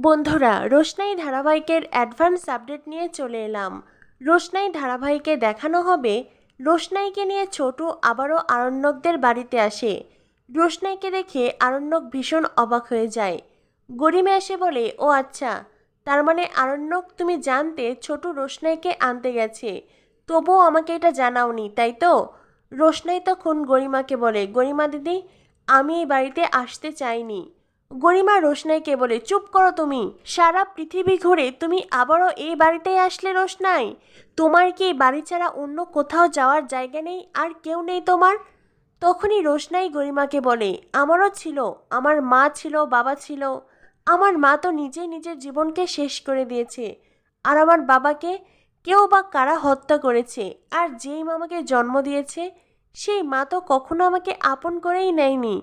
বন্ধুরা, রোশনাই ধারাবাহিকের advance update নিয়ে চলে এলাম। রোশনাই ধারাবাহিকে দেখানো হবে, রোশনাইকে নিয়ে ছোটু আবারও আরণ্যকদের বাড়িতে আসে। রোশনাইকে দেখে আরণ্যক ভীষণ অবাক হয়ে যায়। গরিমে এসে বলে, ও আচ্ছা তার মানে আরণ্যক, তুমি জানতে ছোট রোশনাইকে আনতে গেছে। তবুও আমাকে এটা জানাওনি, তাই তো? রোশনাই তখন গরিমাকে বলে, গরিমা দিদি, আমি এই বাড়িতে আসতে চাইনি। গরিমা রোশনাইকে বলে, চুপ করো তুমি। সারা পৃথিবী ঘুরে তুমি আবারও এই বাড়িতেই আসলে রোশনাই। তোমার কি বাড়ি ছাড়া অন্য কোথাও যাওয়ার জায়গা নেই? আর কেউ নেই তোমার? তখনই রোশনাই গরিমাকে বলে, আমারও ছিল। আমার মা ছিল, বাবা ছিল। আমার মা তো নিজেই নিজের জীবনকে শেষ করে দিয়েছে। আর আমার বাবাকে কেউ বা কারা হত্যা করেছে? আর যেই মামাকে জন্ম দিয়েছে, সেই মা তো কখনো আমাকে আপন করেই নেয়নি।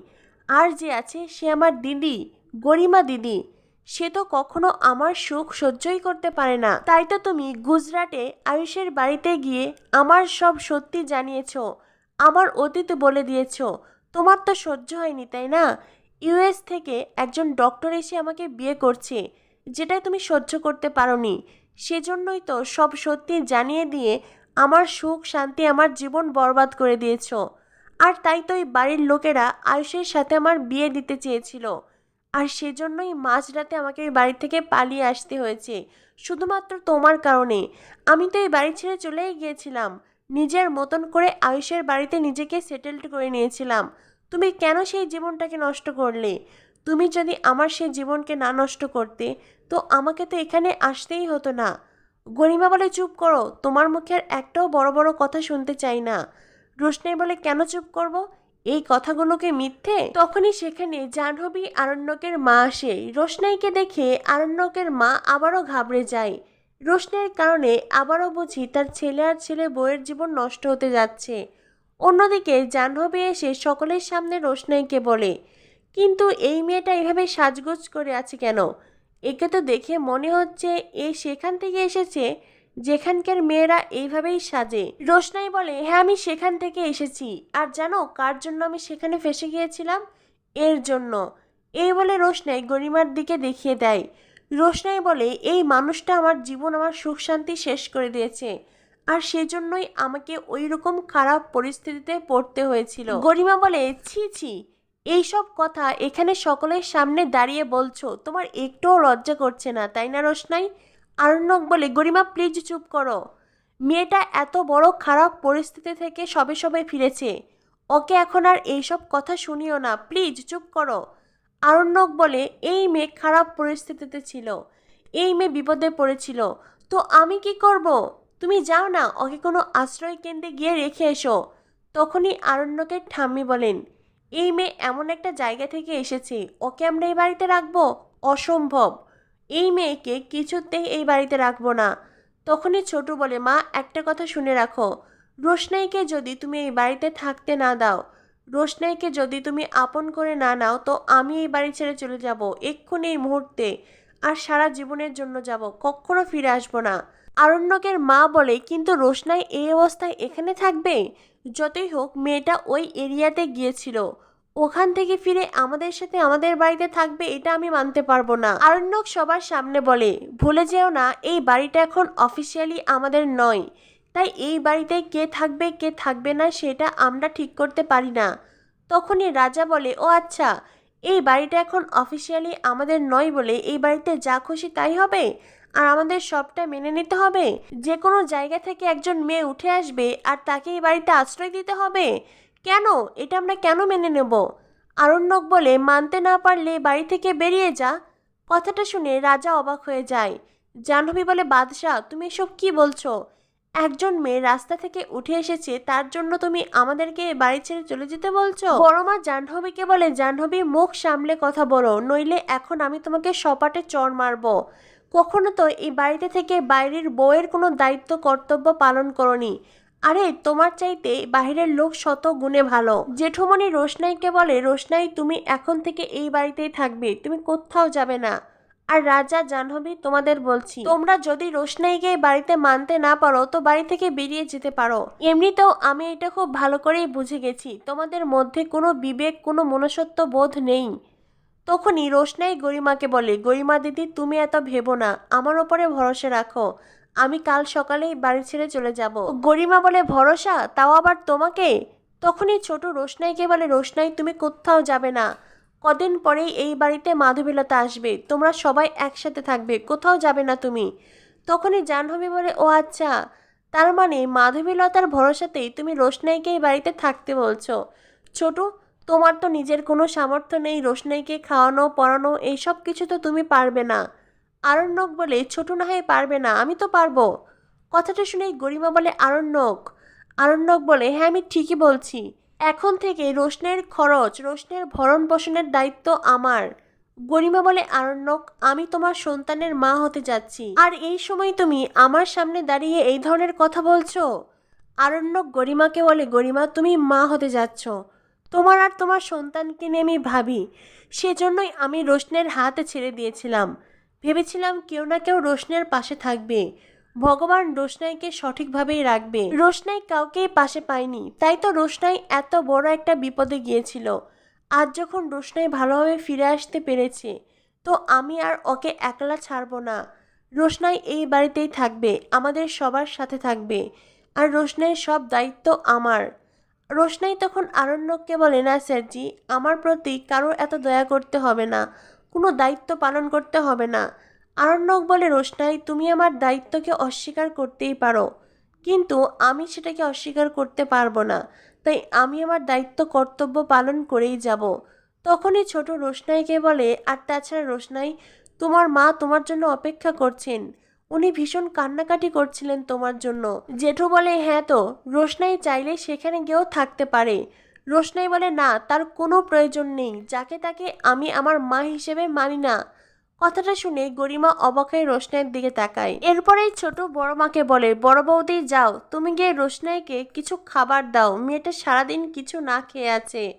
আর যে আছে সে আমার দিদি, গরিমা দিদি। সে তো কখনো আমার সুখ সহ্যই করতে পারে না। তাই তো তুমি গুজরাটে আয়ুষের বাড়িতে গিয়ে আমার সব সত্যি জানিয়েছ, আমার অতীত বলে দিয়েছ। তোমার তো সহ্য হয়নি, তাই না? ইউএস থেকে একজন ডক্টর এসে আমাকে বিয়ে করছে যেটা তুমি সহ্য করতে পারোনি। সেজন্যই তো সব সত্যি জানিয়ে দিয়ে আমার সুখ শান্তি আমার জীবন বরবাদ করে দিয়েছ। আর তাই তো এই বাড়ির লোকেরা আয়ুষের সাথে আমার বিয়ে দিতে চেয়েছিল। আর সেজন্যই মাঝরাতে আমাকে এই বাড়ি থেকে পালিয়ে আসতে হয়েছে। শুধুমাত্র তোমার কারণে। আমি তো এই বাড়ি ছেড়ে চলেই গিয়েছিলাম। নিজের মতন করে আয়ুষের বাড়িতে নিজেকে সেটেলড করে নিয়েছিলাম। তুমি কেন সেই জীবনটাকে নষ্ট করলে? তুমি যদি আমার সেই জীবনকে না নষ্ট করতে, তো আমাকে তো এখানে আসতেই হতো না। গরিমা বলে চুপ করো। তোমার মুখের একটাও বড় বড় কথা শুনতে চাই না। রোশনাই বলে কেন চুপ করব? এই কথাগুলোকে মিথ্যে? তখনই সেখানে জাহ্নবী আরণ্যকের মা আসে। রোশনাইকে দেখে আরণ্যকের মা আবারও ঘাবড়ে যায়। রোশনাইয়ের কারণে আবারও বুঝি তার ছেলে আর ছেলে বইয়ের জীবন নষ্ট হতে যাচ্ছে। অন্যদিকে জাহ্নবী এসে সকলের সামনে রোশনাইকে বলে, কিন্তু এই মেয়েটা এভাবে সাজগোজ করে আছে কেন? একে তো দেখে মনে হচ্ছে এ সেখান থেকে এসেছে যেখানকার মেয়েরা এইভাবেই সাজে। রোশনাই বলে হ্যাঁ আমি সেখান থেকে এসেছি। আর জানো কার জন্য আমি সেখানে ফেসে গিয়েছিলাম? এর জন্য। এই বলে রোশনাই গরিমার দিকে দেখিয়ে দেয়। রোশনাই বলে, এই মানুষটা আমার জীবন, আমার সুখ, শান্তি শেষ করে দিয়েছে। আর সেজন্যই আমাকে ওই রকম খারাপ পরিস্থিতিতে পড়তে হয়েছিল। গরিমা বলে, ছি ছি, এইসব কথা এখানে সকলের সামনে দাঁড়িয়ে বলছো। তোমার একটুও লজ্জা করছে না, তাই না রোশনাই? আরণ্যক বলে, গরিমা প্লিজ চুপ করো। মেয়েটা এত বড় খারাপ পরিস্থিতি থেকে সবে সবে ফিরেছে। ওকে এখন আর এইসব কথা শুনিও না। প্লিজ চুপ করো। আরণ্যক বলে, এই মেয়ে খারাপ পরিস্থিতিতে ছিল। এই মেয়ে বিপদে পড়েছিল। তো আমি কি করব? তুমি যাও না, ওকে কোনো আশ্রয় কেন্দ্রে গিয়ে রেখে এসো। তখনই আরণ্যকের ঠাম্মি বলেন, এই মেয়ে এমন একটা জায়গা থেকে এসেছে। ওকে আমরা এই বাড়িতে রাখব? অসম্ভব। এই মেয়েকে কিছুতেই এই বাড়িতে রাখব না। তখনই ছোটু বলে, মা, একটা কথা শুনে রাখো। রোশনাইকে যদি তুমি এই বাড়িতে থাকতে না দাও, রোশনাইকে যদি তুমি আপন করে না নাও, তো আমি এই বাড়ি ছেড়ে চলে যাব এক্ষুনি এই মুহূর্তে। আর সারা জীবনের জন্য যাব, কখনো ফিরে আসব না। আরণ্যকের মা বলে, কিন্তু রোশনাই এই অবস্থায় এখানে থাকবে? যতই হোক, মেয়েটা ওই এরিয়াতে গিয়েছিল। ওখান থেকে ফিরে আমাদের সাথে আমাদের বাড়িতে থাকবে এটা আমি মানতে পারব না। আরণ্যক সবার সামনে বলে, ভুলে যেও না, এই বাড়িটা এখন অফিসিয়ালি আমাদের নয়। তাই এই বাড়িতে কে থাকবে কে থাকবে না সেটা আমরা ঠিক করতে পারি না। তখনই রাজা বলে, ও আচ্ছা এই বাড়িটা এখন অফিসিয়ালি আমাদের নয় বলে এই বাড়িতে যা খুশি তাই হবে? আর আমাদের সবটা মেনে নিতে হবে? যে কোনো জায়গা থেকে একজন মেয়ে উঠে আসবে আর তাকে এই বাড়িতে আশ্রয় দিতে হবে? কেন? এটা আমরা কেন মেনে নেব? আরণ্যক বলে, মানতে না পারলে বাড়ি থেকে বেরিয়ে যা। কথাটা শুনে রাজা অবাক হয়ে যায়। জাহ্নবী বলে, বাদশাহ, তুমি এসব কি বলছো? একজন মেয়ে রাস্তা থেকে উঠে এসেছে, তার জন্য তুমি আমাদেরকে বাড়ি ছেড়ে চলে যেতে বলছো? বড় মা জাহ্নবীকে বলে, জাহ্নবী, মুখ সামলে কথা বলো, নইলে এখন আমি তোমাকে সপাটে চর মারবো। কখনো তো এই বাড়িতে থেকে বাইরের বউয়ের কোনো দায়িত্ব, কর্তব্য পালন করনি। আরে, তোমার চাইতে বাহিরের লোক শত গুণে ভালো। জেঠুমণি রোশনাইকে বলে, রোশনাই, তুমি এখন থেকে এই বাড়িতেই থাকবে, তুমি কোথাও যাবে না। আর রাজা জাহ্নবী তোমাদের বলছি, তোমরা যদি রোশনাইকে বাড়িতে মানতে না পারো, তো বাড়ি থেকে বেরিয়ে যেতে পারো। এমনিতেও আমি এটা খুব ভালো করেই বুঝে গেছি, তোমাদের মধ্যে কোনো বিবেক, কোনো মনুষ্যত্ব বোধ নেই। তখনই রোশনাই গরিমাকে বলে, গরিমা দিদি, তুমি এত ভেবো না, আমার ওপরে ভরসা রাখো। আমি কাল সকালেই বাড়ি ছেড়ে চলে যাব। গরিমা বলে, ভরসা? তাও আবার তোমাকে? তখনই ছোট রোশনাইকে বলে, রোশনাই, তুমি কোথাও যাবে না। কদিন পরেই এই বাড়িতে মাধবীলতা আসবে। তোমরা সবাই একসাথে থাকবে। কোথাও যাবে না তুমি। তখনই জাহ্নবী বলে, ও আচ্ছা। তার মানে মাধবীলতার ভরসাতেই তুমি রোশনাইকে এই বাড়িতে থাকতে বলছো। ছোট, তোমার তো নিজের কোনো সামর্থ্য নেই রোশনাইকে খাওয়ানো, পড়ানো এইসব কিছু তো তুমি পারবে না। আরণ্যক বলে, ছোট না হয় পারবে না, আমি তো পারব। কথাটা শুনেই গরিমা বলে, আরণ্যক। আরণ্যক বলে হ্যাঁ আমি ঠিকই বলছি। এখন থেকে রোশনের খরচ, রোশনের ভরণ পোষণের দায়িত্ব আমার। গরিমা বলে, আরণ্যক, আমি তোমার সন্তানের মা হতে যাচ্ছি। আর এই সময় তুমি আমার সামনে দাঁড়িয়ে এই ধরনের কথা বলছো? আরণ্যক গরিমাকে বলে, গরিমা, তুমি মা হতে যাচ্ছ। তোমার আর তোমার সন্তানকে নিয়ে আমি ভাবি। সেজন্যই আমি রোশনের হাতে ছেড়ে দিয়েছিলাম। ভেবেছিলাম কেউ না কেউ রোশনের পাশে থাকবে। ভগবান রোশনাইকে সঠিকভাবেই রাখবে। রোশনাই কাউকেই পাশে পায়নি। তাই তো রোশনাই এত বড় একটা বিপদে গিয়েছিল। আজ যখন রোশনাই ভালোভাবে ফিরে আসতে পেরেছে, তো আমি আর ওকে একলা ছাড়বো না। রোশনাই এই বাড়িতেই থাকবে, আমাদের সবার সাথে থাকবে। আর রোশনাইয়ের সব দায়িত্ব আমার। রোশনাই তখন আরণ্যককে বলে, না স্যারজি, আমার প্রতি কারোর এত দয়া করতে হবে না। কোনো দায়িত্ব পালন করতে হবে না। আরণ্যক বলে, রোশনাই, তুমি আমার দায়িত্বকে অস্বীকার করতেই পারো। কিন্তু আমি সেটাকে অস্বীকার করতে পারব না। তাই আমি আমার দায়িত্ব কর্তব্য পালন করেই যাব। তখনই ছোট রোশনাইকে বলে, আর তাছাড়া রোশনাই, তোমার মা তোমার জন্য অপেক্ষা করছেন। উনি ভীষণ কান্নাকাটি করছিলেন তোমার জন্য। জেঠু বলে হ্যাঁ তো, রোশনাই চাইলে সেখানে গিয়েও থাকতে পারে। রোশনাই বলে, না, তার কোনো প্রয়োজন নেই। যাকে তাকে আমি আমার মা হিসেবে মানি না। কথাটা শুনে গরিমা অবাক রোশনাইয়ের দিকে তাকায়। এরপরেই ছোট বড় মাকে বলে, বড় বৌদি, যাও। তুমি গিয়ে রোশনাইকে কিছু খাবার দাও। মেয়েটা সারাদিন কিছু না খেয়ে আছে।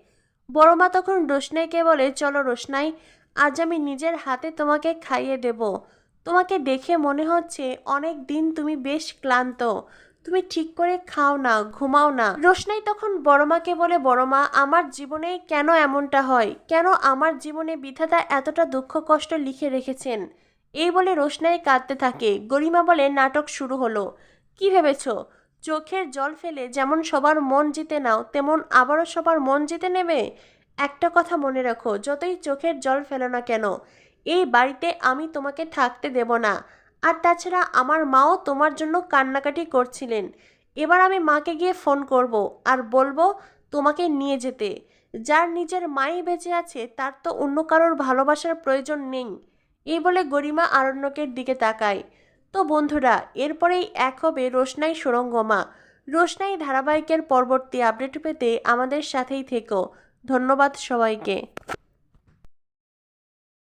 বড় মা তখন রোশনাইকে বলে, চলো রোশনাই, আজ আমি নিজের হাতে তোমাকে খাইয়ে দেব। তোমাকে দেখে মনে হচ্ছে অনেক দিন তুমি বেশ ক্লান্ত। তুমি ঠিক করে খাও না, ঘুমাও না। রোশনাই তখন বড়মাকে বলে, বড়মা, আমার জীবনে কেন এমনটা হয়? কেন আমার জীবনে বিধাতা এতটা দুঃখ কষ্ট লিখে রেখেছেন? এই বলে রোশনাই কাঁদতে থাকে। গরিমা বলে, নাটক শুরু হলো। কি ভেবেছ? চোখের জল ফেলে যেমন সবার মন জিতে নাও, তেমন আবারও সবার মন জিতে নেবে? একটা কথা মনে রাখো, যতই চোখের জল ফেলো না কেন, এই বাড়িতে আমি তোমাকে থাকতে দেব না। আর তাছাড়া আমার মাও তোমার জন্য কান্নাকাটি করছিলেন। এবার আমি মাকে গিয়ে ফোন করব আর বলব তোমাকে নিয়ে যেতে। যার নিজের মাই বেঁচে আছে, তার তো অন্য কারোর ভালোবাসার প্রয়োজন নেই। এই বলে গরিমা আরণ্যকের দিকে তাকায়। তো বন্ধুরা, এরপরেই এক হবে রোশনাই সুরঙ্গমা। রোশনাই ধারাবাহিকের পরবর্তী আপডেট পেতে আমাদের সাথেই থেকো। ধন্যবাদ সবাইকে।